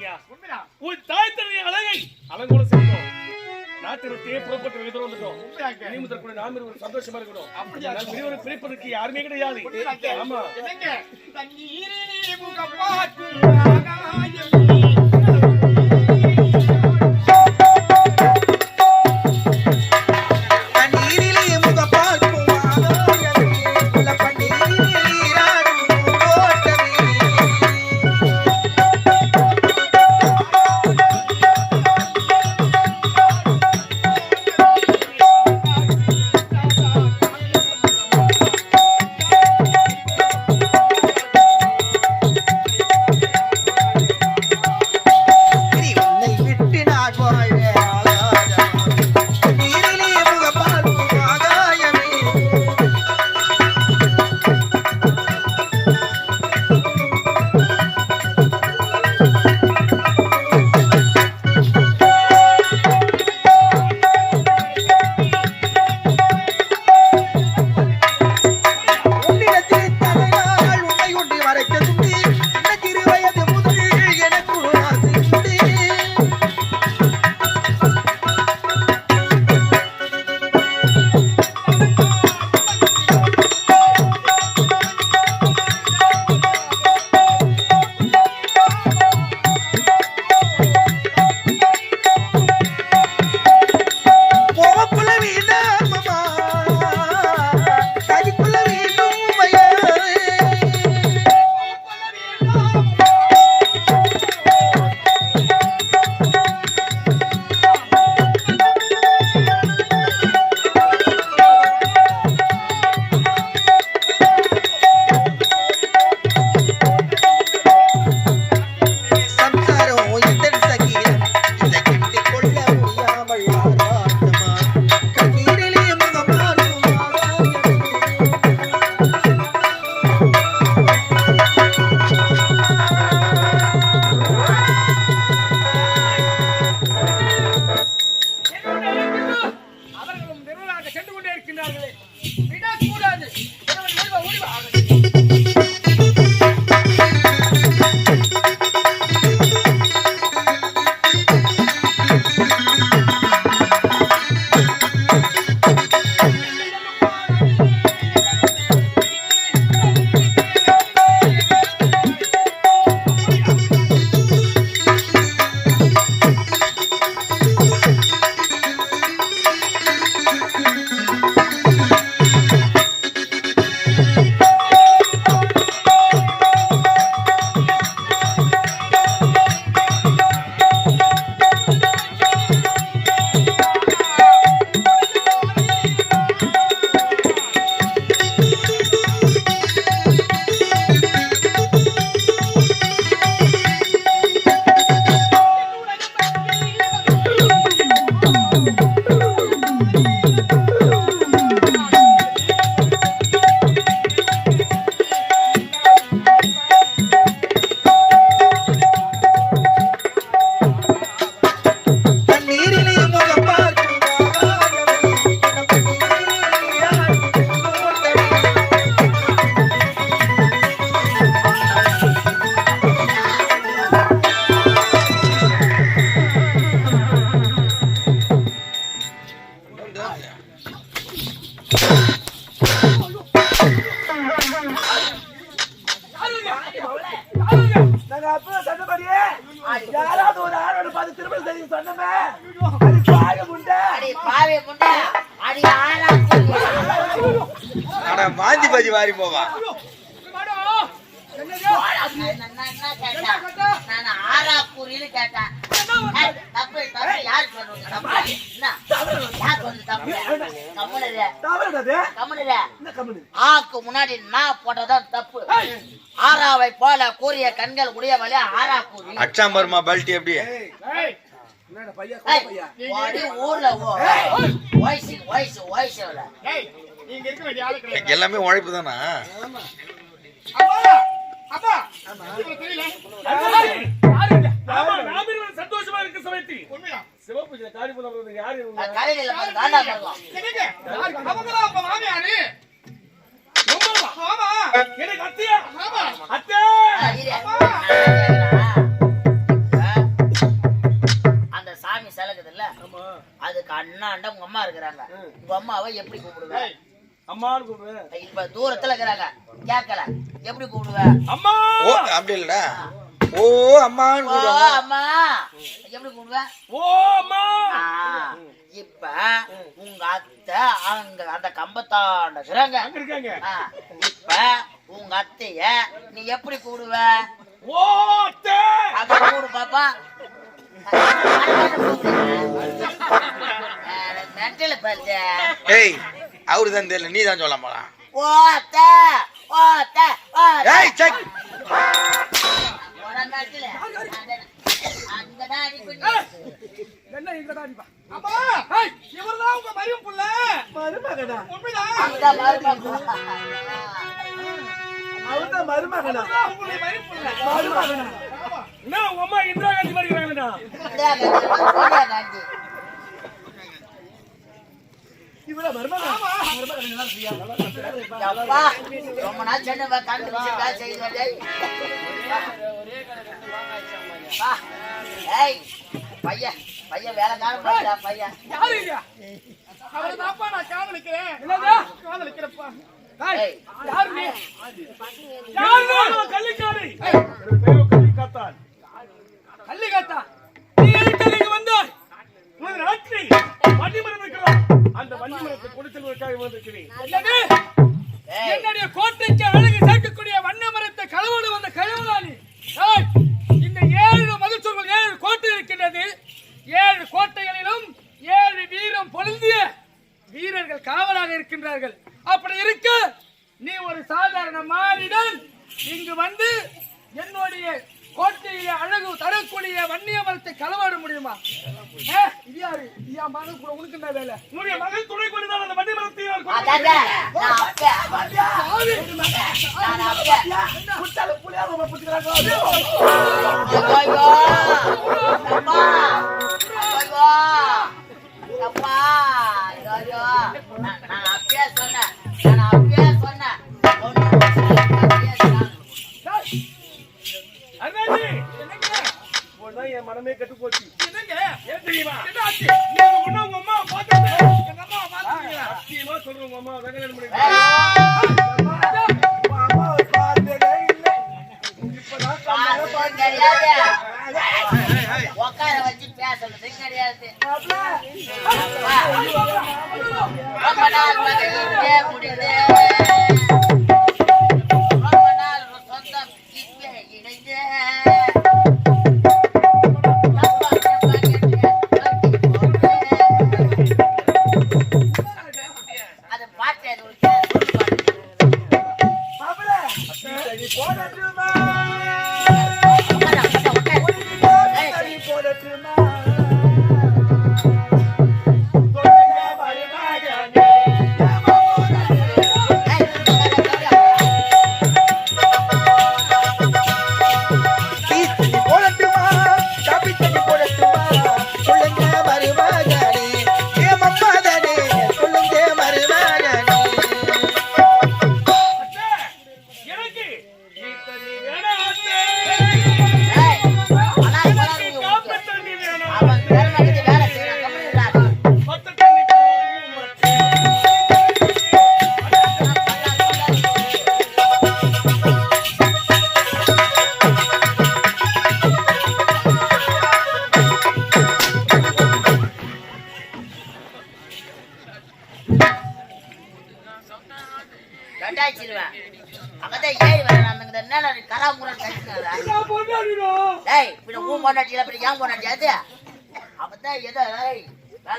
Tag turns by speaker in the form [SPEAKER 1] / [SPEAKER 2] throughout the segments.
[SPEAKER 1] ஐயா உன் தாய் தன்னுடைய அழகை அலங்கோல செய்தோம் நாட்டு விட்டே புறப்பட்டு எதிர வந்துட்டோம். இனி முதற்குள்ள நாம் சந்தோஷமா இருக்கணும்.
[SPEAKER 2] அப்படியா
[SPEAKER 1] இருவரும் பிரிப்பதற்கு யாருமே கிடையாது. ஆமா.
[SPEAKER 3] வாந்தி பாதி மாறி போவா.
[SPEAKER 4] முன்னாடி நான் போட்டதான் தப்பு. ஆறாவை போல கூறிய கண்கள் உடையவளே ஆறா கூறி
[SPEAKER 3] அச்சாம்பர்மா பல்ட்டி எப்படி? எல்லாமே உழைப்பு தானா
[SPEAKER 1] சந்தோஷமா இருக்கு சமயத்தில் சிவபூஜை காரி பண்ண யாரு
[SPEAKER 2] அம்மான்னு கூப்பிடுவேன்
[SPEAKER 4] இப்ப இருக்கிறாங்க. கேட்கல. எப்படி கூப்பிடுவேன்
[SPEAKER 2] அம்மா!
[SPEAKER 5] ஓ அப்படி இல்லடா. ஓ அம்மான்னு
[SPEAKER 4] ஓ அம்மா. எப்படி கூப்பிடுவேன்
[SPEAKER 2] ஓ அம்மா!
[SPEAKER 4] உங்க அத்தை அங்க அந்த கம்பத்தாண்ட இருக்கிறாங்க ஆ, இப்ப உங்க அத்தைய நீ எப்படி கூடுவ
[SPEAKER 2] ஓ அத்தை!
[SPEAKER 4] கூடு பாப்பா. நெட்டில
[SPEAKER 5] பாரு அவரு தான் தெரியல நீ தான் சொல்ல போலாம்
[SPEAKER 6] என்ன இங்கதான் அடிப்பா
[SPEAKER 1] அப்பா இவர்தான் உங்க மரியம் புள்ள.
[SPEAKER 6] மருமகனா? அவர்தான் மருமகனா? மருமகனா?
[SPEAKER 2] என்ன உங்க அம்மா இந்திரா காந்தி
[SPEAKER 4] மாதிரி இவ்வளவு பையன் பையன் வேலை காரணம் பையன்.
[SPEAKER 1] அவரை தாப்பா நான் காதலிக்கிறேன். காதலிக்கிறப்பா. யாரு
[SPEAKER 2] கள்ளிக்காரி.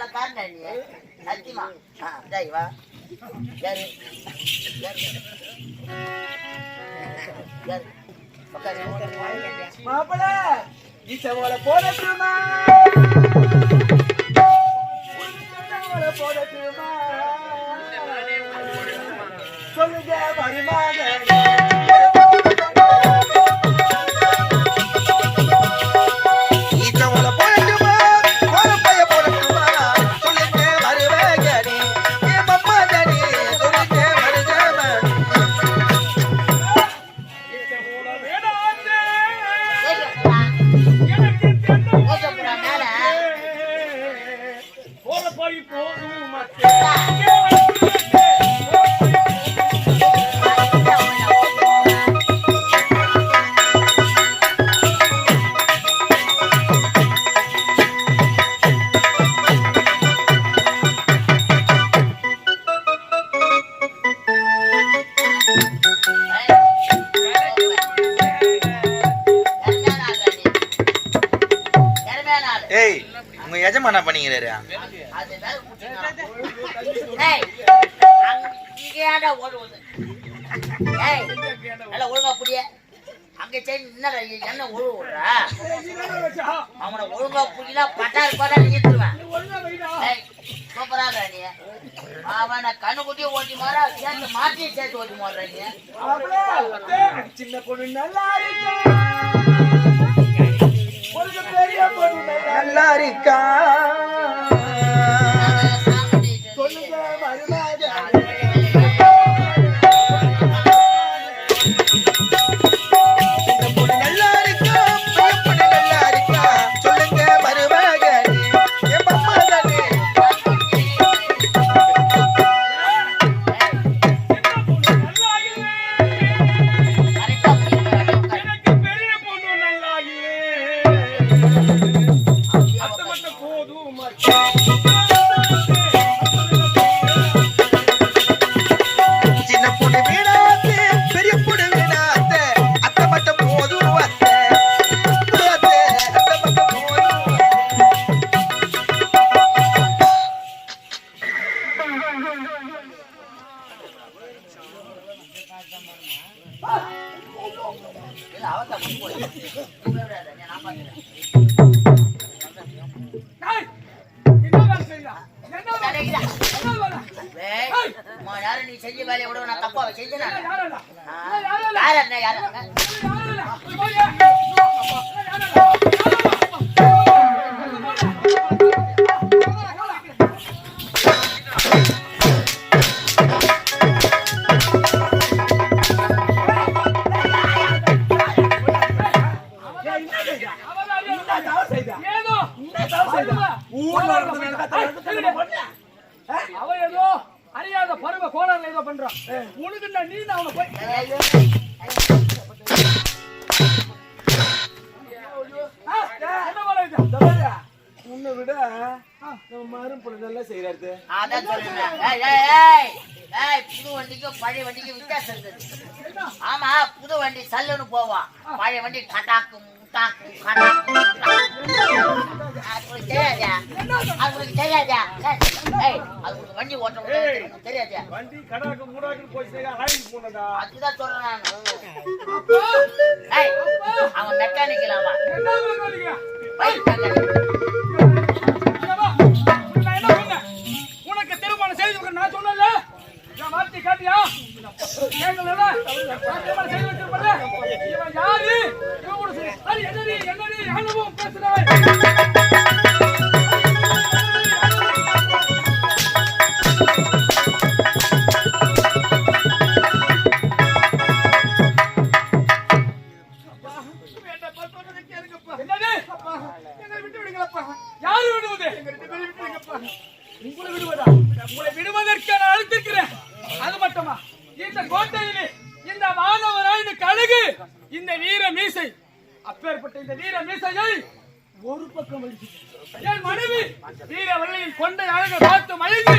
[SPEAKER 2] நல்லா
[SPEAKER 1] பாருங்க நீ
[SPEAKER 2] சத்தியமா
[SPEAKER 4] ஆ சரி வா
[SPEAKER 6] சரி சொல்லுங்க
[SPEAKER 7] மருமாக உங்க எஜமான
[SPEAKER 4] பண்ணீங்கிறாரு ஒழுங்கா புரிய அங்க சரி என்ன என்ன ஒழுங்கு விடுறா அவனை ஒழுங்கா புரியல பட்டா இருப்பாடா கண்ணு குட்டி ஓட்டி மாறா சேர்த்து மாட்டி சேர்த்து ஓட்டி மாறுறா
[SPEAKER 5] சின்ன பொண்ணு நல்லா இருக்கு? நல்லா யாரும் யாரும்
[SPEAKER 6] ah. பண்ணி
[SPEAKER 4] கடாக்கும் முட்டாக்கும் கடாக்கும் அவங்களுக்கு தெரியாதா அவங்களுக்கு தெரியாதா அவங்களுக்கு வண்டி ஓட்ட தெரியாதா
[SPEAKER 3] வண்டி கடாக்கு மூடாக்கு போய் போனதா
[SPEAKER 4] அதுதான் சொல்றேன் அவன் மெக்கானிக்கல் அவன்
[SPEAKER 2] உனக்கு திருமணம் செய்து நான் சொன்னல மாத்தி காட்டியா? எங்களோட செய்து வச்சிருப்பல இவன் யாரு? இவன் கூட சரி. அது என்னடி என்னடி? அனுபவம் பேசுறவன். உங்களை விடுவதா? உங்களை விடுவதற்கு இந்த வீர ஒரு பக்கம் மனைவி வீர வள்ளியின் கொண்ட அழகை பார்த்து மயங்கி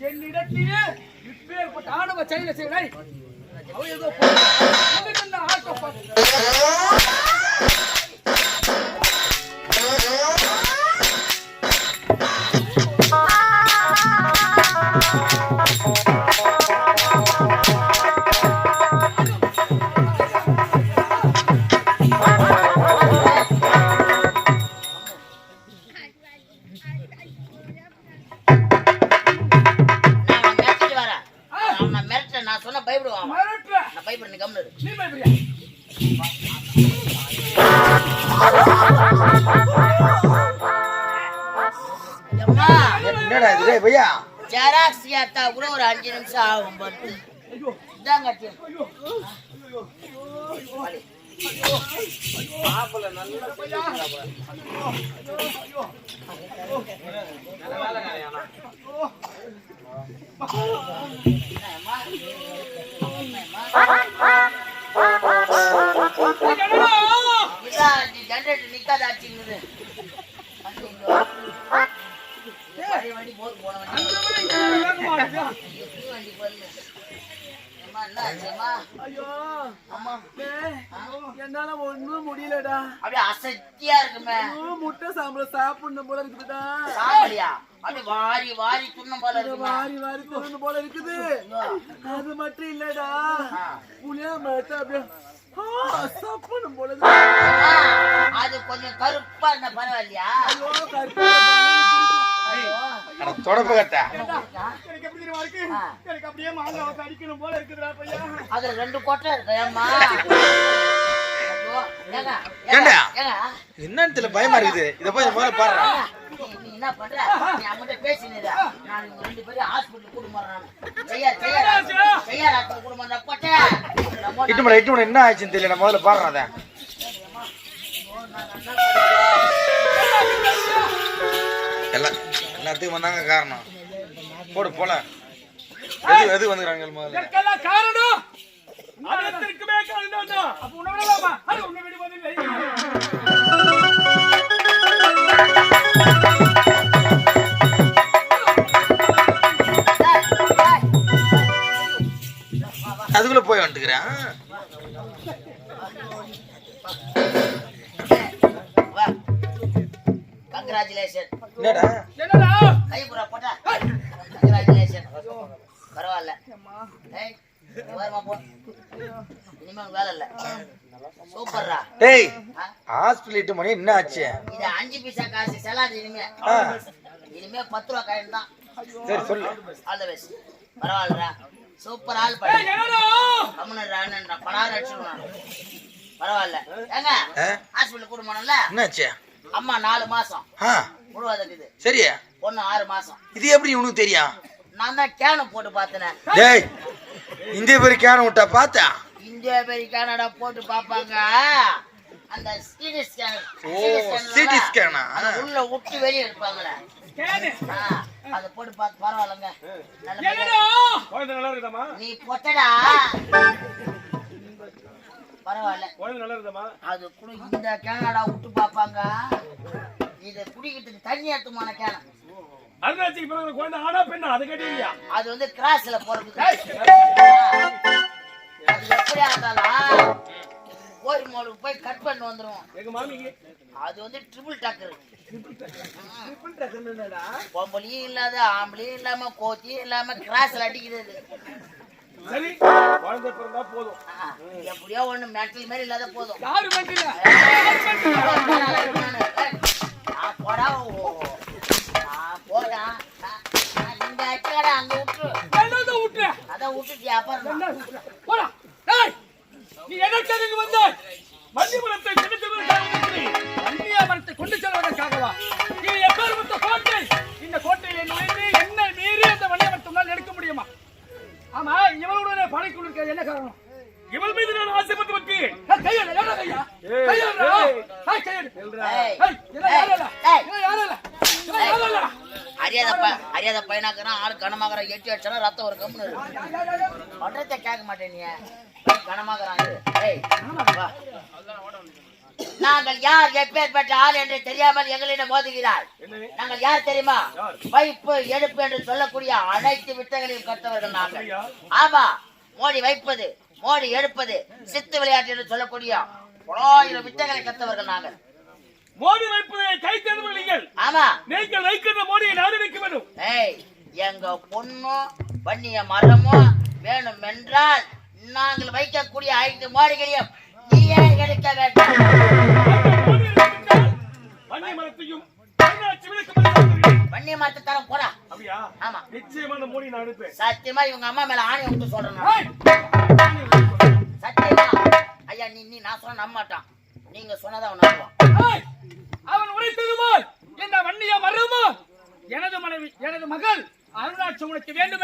[SPEAKER 2] என்னிடத்திலே இப்பேற்பட்ட ஆணவ செயலை செய்வதை அவன் ஏதோ போட்டு
[SPEAKER 4] இங்க வா. வண்டி, போட்டு போன வண்டி. வண்டி போடல அம்மா, என்ன ஆச்சும்மா?
[SPEAKER 6] ஐயோ
[SPEAKER 4] அம்மா,
[SPEAKER 6] டேய், என்னால ஒண்ணும் முடியலடா.
[SPEAKER 4] அப்படியே அசத்தியா இருக்குமே.
[SPEAKER 6] முட்டை சாம்பல சாப்பிடணும் போல இருக்குதுடா.
[SPEAKER 4] சாப்பிடியா அப்படியே வாரி வாரி துண்ணும் போல இருக்குமா?
[SPEAKER 6] வாரி வாரி போல இருக்குது. அது மட்டும் இல்லடா. புளியா மரத்தை அப்படியே சாப்பிடணும் போல
[SPEAKER 4] அது கொஞ்சம் கருப்பா இருந்தா பரவாயில்லையா?
[SPEAKER 6] ஐயோ, கருப்பு பிடிக்கும்.
[SPEAKER 4] ஐயோ.
[SPEAKER 5] அட தொடப்பு கட்ட.
[SPEAKER 2] எனக்கு எப்படி தெரியுமா இருக்கு?
[SPEAKER 4] ஆ.
[SPEAKER 2] எனக்கு அப்படியே மாங்காவை அடிக்கணும் போல இருக்குதுடா பையா.
[SPEAKER 4] அதுல ரெண்டு கொட்டை இருக்கு ஏம்மா?
[SPEAKER 5] என்னன்னு தெரியல பயமா இருக்குது? இத போய் முதல்ல பாரு.
[SPEAKER 4] நீ- என்ன பண்ற? நீ அவன்கிட்ட பேசினீரா. நான் இவங்க ரெண்டு பேரும் ஹாஸ்பிட்டல் கூட்டு போறேன். செய்யா செய்யா செய்யா டாக்டர் கூட்டு போறேன். கொட்டை. நம்ம
[SPEAKER 5] இட்டு மணி இட்டு மணி என்ன ஆச்சுன்னு தெரியல. நான் முதல்ல பாடுறேன் அதை. எல்லாம் எல்லாத்துக்கும் வந்தாங்க காரணம். போடு போல எது எது வந்துக்கிறாங்க முதல்ல?
[SPEAKER 2] இதற்கெல்லாம் காரணம் அதற்குமே காரணம் அப்ப உன்னை அது உன்னை
[SPEAKER 5] ஹாஸ்பிட்டல் இட்டு மணி என்ன ஆச்சு?
[SPEAKER 4] இது அஞ்சு பைசா காசு செல்லாது இனிமே. இனிமே பத்து ரூபா காயின் தான்.
[SPEAKER 5] சரி சொல்லு.
[SPEAKER 4] All the best. பரவாயில்லடா. சூப்பர் ஆள்
[SPEAKER 2] என்னடா?
[SPEAKER 4] கம்முன்னு பணாரம் அடிச்சிருவான் பரவாயில்ல. ஏங்க? ஹாஸ்பிட்டல் கூட்டு போனோம்ல?
[SPEAKER 5] என்னாச்சு
[SPEAKER 4] அம்மா நாலு மாசம். முழுவதுக்குது
[SPEAKER 5] சரியா
[SPEAKER 4] பொண்ணு ஆறு மாசம்.
[SPEAKER 5] இது எப்படி உனக்கு தெரியும்
[SPEAKER 4] நான் தான் கேனு போட்டு பார்த்தேன்.
[SPEAKER 5] டேய் இந்த பேரு கேன விட்டா பார்த்தா?
[SPEAKER 4] இந்தியா பேர் கனடா போட்டு பார்ப்பாங்க. அந்த சிடி ஸ்கேன்
[SPEAKER 5] ஓ சிடி ஸ்கேனா
[SPEAKER 4] உள்ள விட்டு வெளியே எடுப்பாங்களே
[SPEAKER 2] கேனு.
[SPEAKER 4] ஆ, அதை போட்டு பார்த்து பரவாயில்லைங்க. நல்லபடியா-
[SPEAKER 2] என்னடா?
[SPEAKER 1] குழந்தை நல்லா இருக்குதாம்மா?
[SPEAKER 4] நீ பொட்டடா. பரவாயில்ல.
[SPEAKER 1] குழந்தை நல்லா இருக்குதாம்மா?
[SPEAKER 4] அது கூட இந்த கேனடா விட்டு பார்ப்பாங்க. இதை குடிக்கிறதுக்கு தண்ணி ஏற்றுமான கேன.
[SPEAKER 1] அருணாச்சிக்கு பிறகு குழந்தை ஆனா பெண்ணா? அதை கேட்டீங்க
[SPEAKER 4] அது வந்து கிராஸ்ல போறது அது எப்படியா இருந்தாலும் கோயில் மோலுக்கு போய் கட் பண்ணி வந்துரும்
[SPEAKER 1] எங்க மாமிக்கு?
[SPEAKER 4] அது வந்து ட்ரிபிள் டக்கர்
[SPEAKER 6] ட்ரிபிள் என்னடா?
[SPEAKER 4] பொம்பளையும் இல்லாத ஆம்பளையும் இல்லாம கோச்சியும் இல்லாம கிராஸ்ல அடிக்கிறது.
[SPEAKER 1] சரி குழந்தை பிறந்தா போதும்.
[SPEAKER 4] எப்படியோ ஒண்ணு மென்டல் மாதிரி இல்லாத போதும்.
[SPEAKER 2] யாரு?
[SPEAKER 4] நான் போடா போடா. இந்த அங்க விட்டுரு.
[SPEAKER 2] என்னடா விட்டுற?
[SPEAKER 4] அதான் விட்டுட்டு அப்புறம்?
[SPEAKER 2] போடா. நீ எதற்காக இங்கு வந்தாய்?
[SPEAKER 1] மன்னிமலத்தை செலுத்துவதற்காக வந்திருக்கிறேன்.
[SPEAKER 2] வன்னியா மரத்தை கொண்டு செல்வதற்காகவா நீ எப்பேற்பட்ட கோட்டை இந்த கோட்டையை நுழைந்து என்ன மீறி அந்த வன்னிய மரத்தை உன்னால் எடுக்க முடியுமா ஆமா இவளுடைய படைக்குள் இருக்க என்ன காரணம்
[SPEAKER 1] இவள் மீது நான் ஆசைப்பட்டு விட்டேன்
[SPEAKER 2] கையெடு, எவ்வளவு கையா? இல்ல. இல்ல.
[SPEAKER 4] அறியாத அறியாத ஆள் கனமாகறான் எட்டி அடிச்சா ரத்தம் ஒரு இருக்கு பண்றத கேட்க மாட்டேன் நீ நாங்கள் யார் எப்பேற்பட்ட ஆள் என்று தெரியாமல் எங்களிடம் மோதுகிறார். நாங்கள் யார் தெரியுமா? வைப்பு எடுப்பு என்று சொல்லக்கூடிய அனைத்து வித்தைகளையும் கற்றவர்கள் நாங்கள்? ஆமா மோடி வைப்பது மோடி எடுப்பது சித்து விளையாட்டு என்று சொல்லக்கூடிய பலாயிரம் வித்தைகளை கற்றவர்கள் நாங்கள்.
[SPEAKER 1] மோடி வைப்பதை கை தேர்வு நீங்கள்.
[SPEAKER 4] ஆமா.
[SPEAKER 1] நீங்கள் வைக்கின்ற மோடியை நாடு வைக்க வேண்டும்.
[SPEAKER 4] ஏய் எங்க பொண்ணும் பண்ணிய மரமும் வேணும் என்றால் நாங்கள் வைக்கக்கூடிய ஐந்து மோடிகளையும் நீயே எடுக்க வேண்டும்.
[SPEAKER 1] மோடி எடுத்துவிட்டால் வன்னி மரத்தையும் அருணாச்சி விளக்கு மரத்தையும்
[SPEAKER 4] பண்ணிய மரத்தை தரம் போடா.
[SPEAKER 1] அப்படியா?
[SPEAKER 4] ஆமா.
[SPEAKER 1] நிச்சயமான மோடி நான் எடுப்பேன்.
[SPEAKER 4] சத்தியமா இவங்க அம்மா மேல ஆணை விட்டு சொல்றேன். சத்தியமா. ஐயா நீ நீ நான் சொன்ன நம்ப மாட்டான் நீங்க சொன்னதை அவன் நம்புவான்.
[SPEAKER 2] அவன் உரைத்தது போல் இந்த வன்னிய மருமோ எனது மனைவி எனது மகள் அருணாட்சி உனக்கு வேண்டும்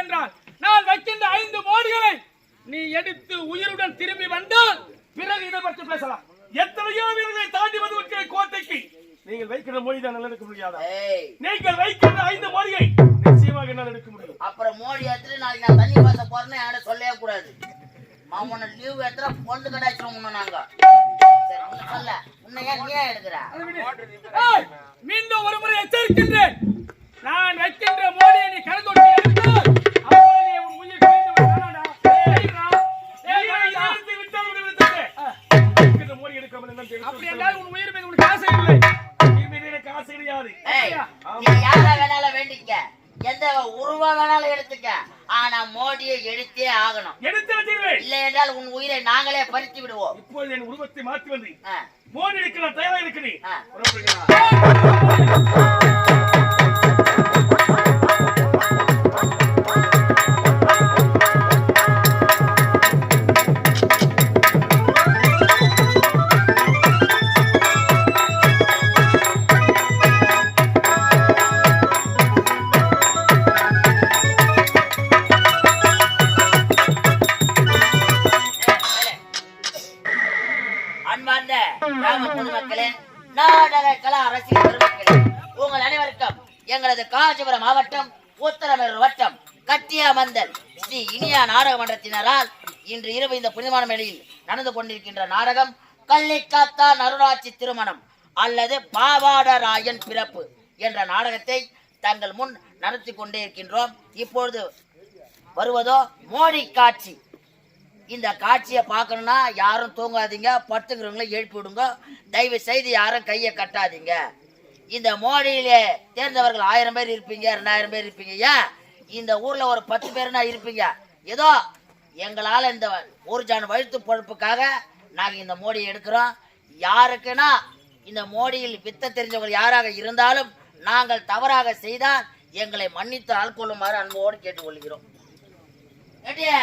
[SPEAKER 4] எந்த உருவம் வேணாலும் எடுத்துக்க. ஆனா மோடியை எடுத்தே ஆகணும்.
[SPEAKER 1] எடுத்து வச்சிருவேன்.
[SPEAKER 4] இல்லை என்றால் உன் உயிரை நாங்களே பறித்து விடுவோம்.
[SPEAKER 1] இப்பொழுது என் உருவத்தை மாற்றி வந்து மோடி எடுக்க நான் தயாரா இருக்கிறேன்.
[SPEAKER 4] மந்தன் ஸ்ரீ இனியா நாடக மன்றத்தினரால் இன்று இரவு இந்த புனிதமான மேடையில் நடந்து கொண்டிருக்கின்ற நாடகம் கள்ளிக்காத்தா நருளாட்சி திருமணம் அல்லது பாவாடராயன் பிறப்பு என்ற நாடகத்தை தங்கள் முன் நடத்தி கொண்டே இருக்கின்றோம் இப்பொழுது வருவதோ மோடி காட்சி. இந்த காட்சியை பார்க்கணும்னா யாரும் தூங்காதீங்க படுத்துக்கிறவங்கள எழுப்பி விடுங்க. தயவு செய்து யாரும் கையை கட்டாதீங்க. இந்த மோடியிலே தேர்ந்தவர்கள் ஆயிரம் பேர் இருப்பீங்க ரெண்டாயிரம் பேர் இருப்பீங்க. ஏன்? இந்த ஊர்ல ஒரு பத்து பேருனா இருப்பீங்க. ஏதோ எங்களால இந்த ஊர்ஜான் வயிற்று வழுத்து பொழப்புக்காக நாங்க இந்த மோடியை எடுக்கிறோம். யாருக்குன்னா இந்த மோடியில் வித்த தெரிஞ்சவங்க யாராக இருந்தாலும் நாங்கள் தவறாக செய்தால் எங்களை மன்னித்து ஆள்கொள்ளுமாறு அன்போடு கேட்டுக்கொள்கிறோம். கேட்டியா?